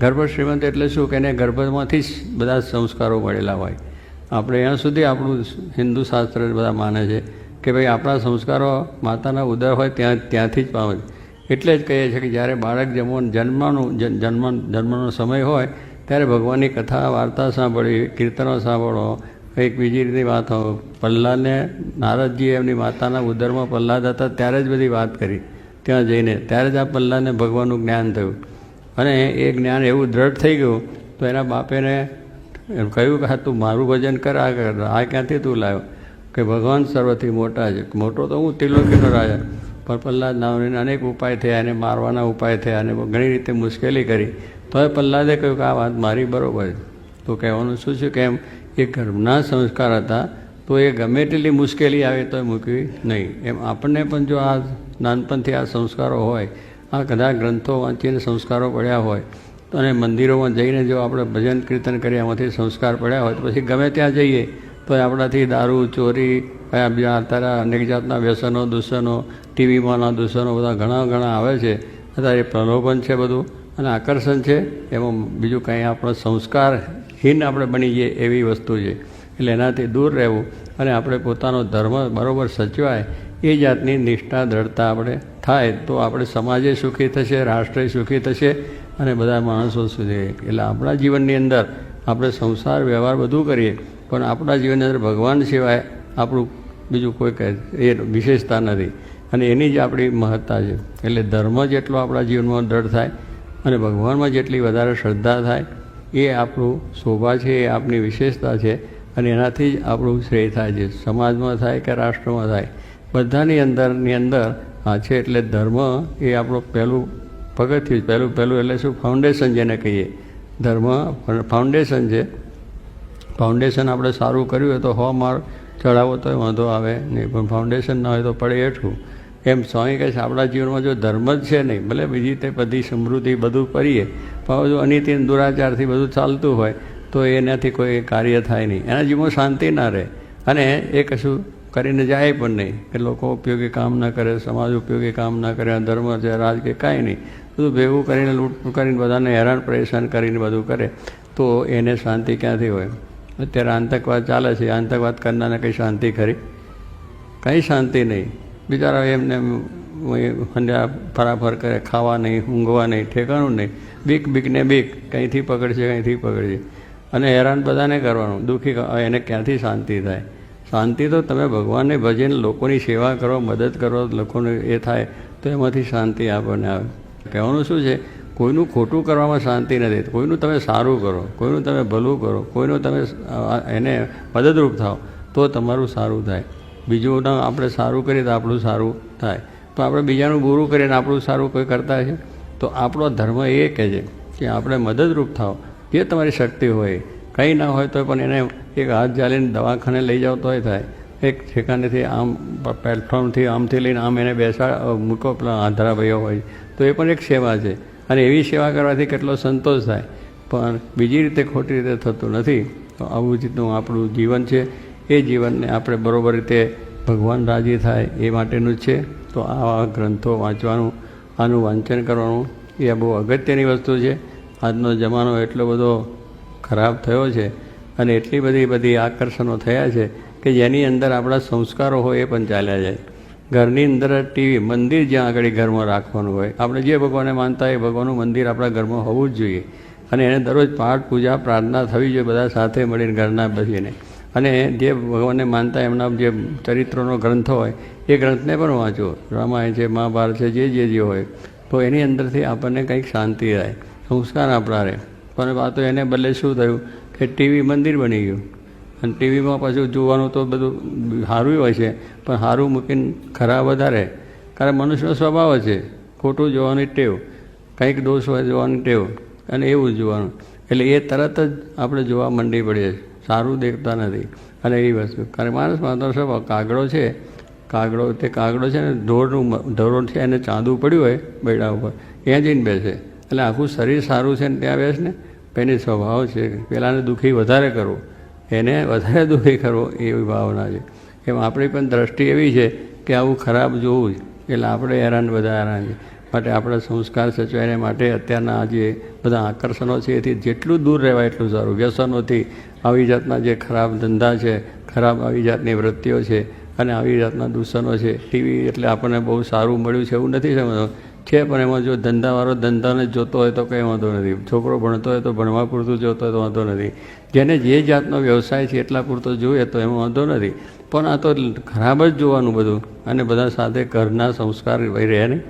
ગર્ભ શ્રીમંત એટલે શું કે એને ગર્ભમાંથી જ બધા સંસ્કારો મળેલા હોય. આપણે અહીંયા સુધી આપણું હિન્દુ શાસ્ત્ર બધા માને છે કે ભાઈ આપણા સંસ્કારો માતાના ઉદર હોય ત્યાં ત્યાંથી જ પામે એટલે જ કહીએ છીએ કે જ્યારે બાળક જન્મ જન્મનું જન્મ જન્મનો સમય હોય, ત્યારે ભગવાનની કથા, વાર્તા સાંભળવી, કીર્તનો સાંભળો, કંઈક બીજી રીતની વાત. હોય પ્રહલાદને નારદજીએ એમની માતાના ઉદરમાં પ્રહલાદ હતા ત્યારે જ બધી વાત કરી. ત્યાં જઈને, ત્યારે જ આ પ્રહલાદને ભગવાનનું જ્ઞાન થયું. અને એ જ્ઞાન એવું દ્રઢ થઈ ગયું, તો એના બાપેને એમ કહ્યું કે, હા, તું મારું ભજન કર, આ કર. આ ક્યાંથી તું લાવ્યો? કે ભગવાન સર્વથી મોટા છે. મોટો તો હું ત્રિલોકીનો રાજા. પણ પ્રહલાદ નામની અનેક ઉપાય થયા, એને મારવાના ઉપાય થયા, અને ઘણી રીતે મુશ્કેલી કરી. તો એ પ્રહલાદે કહ્યું કે, આ વાત મારી બરાબર છે. તો કહેવાનું શું છે કે, એમ એ ઘરના સંસ્કાર હતા, તો એ ગમે તેટલી મુશ્કેલી આવે તો મૂકવી નહીં. એમ આપણને પણ જો આ નાનપણથી આ સંસ્કારો હોય આ કદાચ ગ્રંથો વાંચીને સંસ્કારો પડ્યા હોય. અને મંદિરોમાં જઈને જો આપણે ભજન કીર્તન કરીએ એમાંથી સંસ્કાર પડ્યા હોય તો પછી ગમે ત્યાં જઈએ, તો આપણાથી દારૂ, ચોરી કયા બીજા અત્યારે અનેક જાતના વ્યસનો, દૂષણો, ટીવીમાંના દૂષણો બધા ઘણા ઘણા આવે છે. અત્યારે પ્રલોભન છે બધું અને આકર્ષણ છે. એમાં બીજું કંઈ આપણો સંસ્કારહીન આપણે બની જઈએ એવી વસ્તુ છે. એટલે એનાથી દૂર રહેવું અને આપણે પોતાનો ધર્મ બરાબર સચવાય, એ જાતની નિષ્ઠા, દ્રઢતા આપણે થાય, તો આપણે સમાજે સુખી થશે, રાષ્ટ્ર સુખી થશે અને બધા માણસો સુધી. એટલે આપણા જીવનની અંદર આપણે સંસાર, વ્યવહાર બધું કરીએ, પણ આપણા જીવનની અંદર ભગવાન સિવાય આપણું બીજું કોઈ એ વિશેષતા નથી. અને એની જ આપણી મહત્તા છે. એટલે ધર્મ જેટલો આપણા જીવનમાં દ્રઢ થાય અને ભગવાનમાં જેટલી વધારે શ્રદ્ધા થાય, એ આપણું શોભા છે, એ આપણી વિશેષતા છે અને એનાથી જ આપણું શ્રેય થાય છે. સમાજમાં થાય કે રાષ્ટ્રમાં થાય. બધાની અંદરની અંદર આ છે એટલે ધર્મ એ આપણું પહેલું પગથિયું પહેલું પહેલું એટલે શું? ફાઉન્ડેશન જેને કહીએ. ધર્મ ફાઉન્ડેશન છે. ફાઉન્ડેશન આપણે સારું કર્યું હોય તો હો માર ચડાવો તો વાંધો આવે નહીં. પણ ફાઉન્ડેશન ના હોય તો પડે હેઠું. એમ સ્વામી કહે છે, આપણા જીવનમાં જો ધર્મ જ છે નહીં, ભલે બીજી તે બધી સમૃદ્ધિ બધું કરીએ, પણ જો અનિતિ દુરાચારથી બધું ચાલતું હોય, તો એનાથી કોઈ કાર્ય થાય નહીં. એના જીવનમાં શાંતિ ના રહે. અને એ કશું કરીને જાય પણ નહીં. કે લોકો ઉપયોગી કામ ના કરે, સમાજ ઉપયોગી કામ ના કરે ધર્મ છે રાજ કે કાંઈ નહીં. બધું ભેગું કરીને લૂંટ કરીને બધાને હેરાન પરેશાન કરીને બધું કરે, તો એને શાંતિ ક્યાંથી હોય? અત્યારે આતંકવાદ ચાલે છે. આતંકવાદ કરનારને કંઈ શાંતિ ખરી? કંઈ શાંતિ નહીં. બિચારા એમને હંડ્યા ફરાફર કરે, ખાવા નહીં, ઊંઘવા નહીં, ઠેકાણું નહીં. બીક બીકને બીક. કંઈથી પકડશે કંઈથી પકડશે. અને હેરાન બધાને કરવાનું. દુઃખી એને ક્યાંથી શાંતિ થાય? શાંતિ તો તમે ભગવાનને ભજીને, લોકોની સેવા કરો, મદદ કરો, લોકોને એ થાય, તો એમાંથી શાંતિ આપણને આવે. કહેવાનું શું છે? કોઈનું ખોટું કરવામાં શાંતિ નથી. કોઈનું તમે સારું કરો, કોઈનું તમે ભલું કરો, કોઈનું તમે એને મદદરૂપ થાઓ, તો તમારું સારું થાય. બીજું આપણે સારું કરીએ તો આપણું સારું થાય. તો આપણે બીજાનું બુરું કરીને આપણું સારું કોઈ કરતા છે તો આપણો ધર્મ એ કહે છે કે આપણે મદદરૂપ થાઓ. જે તમારી શક્તિ હોય, કંઈ ના હોય તો પણ એને એક હાથ જાલીને દવાખાને લઈ જાઓ તોય થાય, એક ઠેકાનેથી આમ પ્લેટફોર્મથી આમથી લઈને આમ એને બેસા મૂકો પેલા આંધળા ભાઈઓ હોય, તો એ પણ એક સેવા છે. અને એવી સેવા કરવાથી કેટલો સંતોષ થાય. પણ બીજી રીતે ખોટી રીતે થતું નથી. તો આવું રીતનું આપણું જીવન છે. એ જીવનને આપણે બરાબર રીતે ભગવાન રાજી થાય એ માટેનું છે. તો આવા ગ્રંથો વાંચવાનું, આનું વાંચન કરવાનું એ બહુ અગત્યની વસ્તુ છે. આજનો જમાનો એટલો બધો ખરાબ થયો છે અને એટલી બધી બધી આકર્ષણો થયા છે કે જેની અંદર આપણા સંસ્કારો હોય એ પણ ચાલ્યા જાય. ઘરની અંદર ટીવી, મંદિર જ્યાં આગળ ઘરમાં રાખવાનું હોય. આપણે જે ભગવાનને માનતા એ ભગવાનનું મંદિર આપણા ઘરમાં હોવું જ જોઈએ. અને એને દરરોજ પાઠ, પૂજા, પ્રાર્થના થવી જોઈએ બધા સાથે મળીને ઘરના બેસીને. અને જે ભગવાનને માનતા એમના જે ચરિત્રોનો ગ્રંથ હોય, એ ગ્રંથને પણ વાંચો. રામાયણ છે, મહાભારત છે, જે જે જે હોય. તો એની અંદરથી આપણને કંઈક શાંતિ રહે, સંસ્કાર આપણા રહે. પણ આ તો એને બદલે શું થયું? કે ટીવી મંદિર બની ગયું. અને ટીવીમાં પાછું જોવાનું તો બધું સારું હોય છે, પણ સારું મૂકીને ખરાબ વધારે. કારણ મનુષ્યનો સ્વભાવ છે, ખોટું જોવાની ટેવ, કંઈક દોષ હોય જોવાની ટેવ, અને એવું જોવાનું. એટલે એ તરત જ આપણે જોવા માંડી પડીએ સારું દેખતા નથી. અને એવી વસ્તુ. કારણ માણસ માત્ર સ્વભાવ કાગડો છે. કાગડો તે કાગડો છે ને, ઢોરનું ઢોરણ છે, એને ચાંદું પડ્યું હોય બૈડા ઉપર, ત્યાં જઈને બેસે. એટલે આખું શરીર સારું છે ને, ત્યાં બેસ ને એની સ્વભાવ છે, પેલાને દુઃખી વધારે કરવો. એને વધારે દુઃખી કરવો એવી ભાવના છે. એમ આપણી પણ દ્રષ્ટિ એવી છે કે આવું ખરાબ જોવું જ. એટલે આપણે હેરાન બધા હેરાન છે. માટે આપણા સંસ્કાર સચવાય એને માટે અત્યારના જે બધા આકર્ષણો છે, એથી જેટલું દૂર રહેવાય એટલું સારું. વ્યસનોથી આવી જાતના જે ખરાબ ધંધા છે, ખરાબ આવી જાતની વૃત્તિઓ છે અને આવી જાતના દૂષણો છે, ટીવી એટલે આપણને બહુ સારું મળ્યું છે એવું નથી સમજતો છે પણ એમાં જો ધંધાવાળો ધંધાને જોતો હોય તો કંઈ વાંધો નથી. છોકરો ભણતો હોય તો ભણવા પૂરતું જોતો હોય તો વાંધો નથી. જેને જે જાતનો વ્યવસાય છે એટલા પૂરતો જોઈએ તો એમાં વાંધો નથી. પણ આ તો ખરાબ જ જોવાનું બધું. અને બધા સાથે ઘરના સંસ્કાર ભાઈ રહે નહીં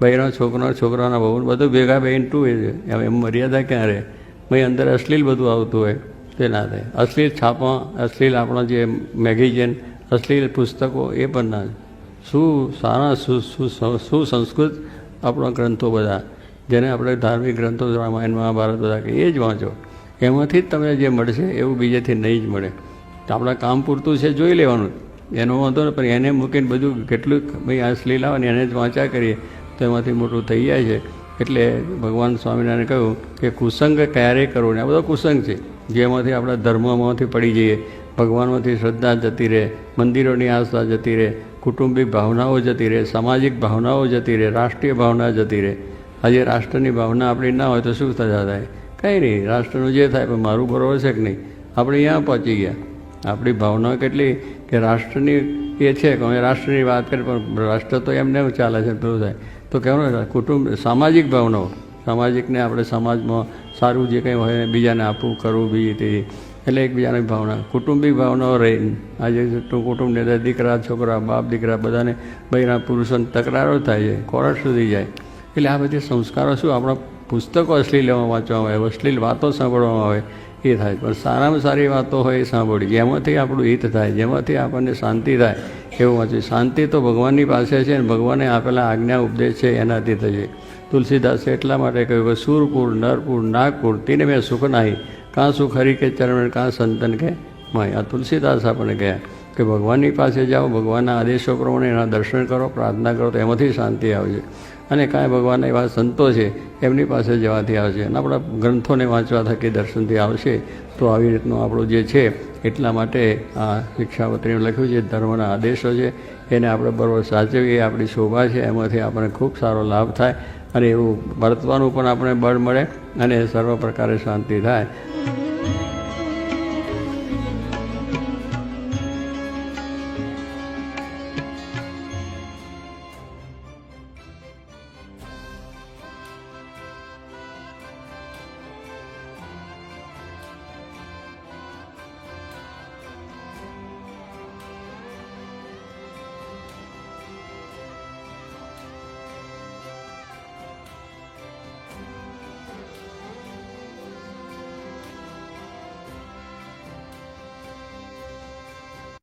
બહેનો છોકરો, છોકરાના બહુ બધું ભેગા બેન ટુ એમ મર્યાદા ક્યાં રહે? ભાઈ અંદર અશ્લીલ બધું આવતું હોય તે ના થાય. અશ્લીલ છાપા, અશ્લીલ આપણા જે મેગેઝિન, અશ્લીલ પુસ્તકો એ પણ ના. શું સારા સુસંસ્કૃત આપણા ગ્રંથો બધા, જેને આપણે ધાર્મિક ગ્રંથો રામાયણ મહાભારત બધા કે એ જ વાંચો. એમાંથી જ તમને જે મળશે, એવું બીજેથી નહીં જ મળે. આપણા કામ પૂરતું છે, જોઈ લેવાનું. એનો વાંધો ને, પણ એને મૂકીને બધું કેટલું, ભાઈ આ અશ્લીલ આવે એને જ વાંચ્યા કરીએ, તો એમાંથી મોટું થઈ જાય છે. એટલે ભગવાન સ્વામિનારાયણે કહ્યું કે કુસંગ ક્યારેય કરવો ને, આ બધો કુસંગ છે. જેમાંથી આપણા ધર્મમાંથી પડી જઈએ, ભગવાનમાંથી શ્રદ્ધા જતી રહે, મંદિરોની આસ્થા જતી રહે કુટુંબિક ભાવનાઓ જતી રહે, સામાજિક ભાવનાઓ જતી રહે, રાષ્ટ્રીય ભાવના જતી રહે. આજે રાષ્ટ્રની ભાવના આપણી ના હોય તો શું થતા થાય? કંઈ નહીં, રાષ્ટ્રનું જે થાય પણ મારું બરોબર છે કે નહીં? આપણે અહીંયા પહોંચી ગયા. આપણી ભાવના કેટલી કે રાષ્ટ્રની એ છે કે અમે રાષ્ટ્રની વાત કરી પણ રાષ્ટ્ર તો એમને એમ ચાલે છે પેલું થાય. તો કહેવાનું કુટુંબ, સામાજિક ભાવનાઓ. સામાજિકને આપણે સમાજમાં સારું જે કંઈ હોય બીજાને આપવું, કરવું, બીજી તે એટલે એકબીજાની ભાવના. કુટુંબિક ભાવનાઓ રહી. આજે કુટુંબની દીકરા, છોકરા, બાપ, દીકરા બધાને ભાઈના પુરુષોને તકરારો થાય છે. કોરટ સુધી જાય. એટલે આ બધી સંસ્કારો શું? આપણા પુસ્તકો અશ્લીલ લેવા વાંચવામાં આવે, અશ્લીલ વાતો સાંભળવામાં આવે, એ થાય. પણ સારામાં સારી વાતો હોય એ સાંભળી જેમાંથી આપણું હિત થાય, જેમાંથી આપણને શાંતિ થાય, એવું વાંચ્યું શાંતિ તો ભગવાનની પાસે છે ને ભગવાને આપેલા આજ્ઞા, ઉપદેશ છે, એનાથી થશે તુલસીદાસે એટલા માટે કહ્યું કે સુરપુર નરપુર નાગપુર તીને મેં સુખ નાહી. કાં સુખ હરી કે ચરણ, કાં સંતન કે માય આ તુલસીદાસ આપણને કહ્યા કે ભગવાનની પાસે જાઓ, ભગવાનના આદેશો પ્રમાણે એના દર્શન કરો, પ્રાર્થના કરો, તો એમાંથી શાંતિ આવશે. અને કાંઈ ભગવાનના એવા સંતો છે, એમની પાસે જવાથી આવશે. અને આપણા ગ્રંથોને વાંચવા થકી દર્શનથી આવશે, તો આવી રીતનું આપણું જે છે, એટલા માટે આ શિક્ષાપત્રીમાં લખ્યું છે, ધર્મના આદેશો છે. એને આપણે બરોબર સાચવીએ આપણી શોભા છે, એમાંથી આપણને ખૂબ સારો લાભ થાય. અને એવું વર્તવાનું પણ આપણે બળ મળે અને સર્વ પ્રકારે શાંતિ થાય.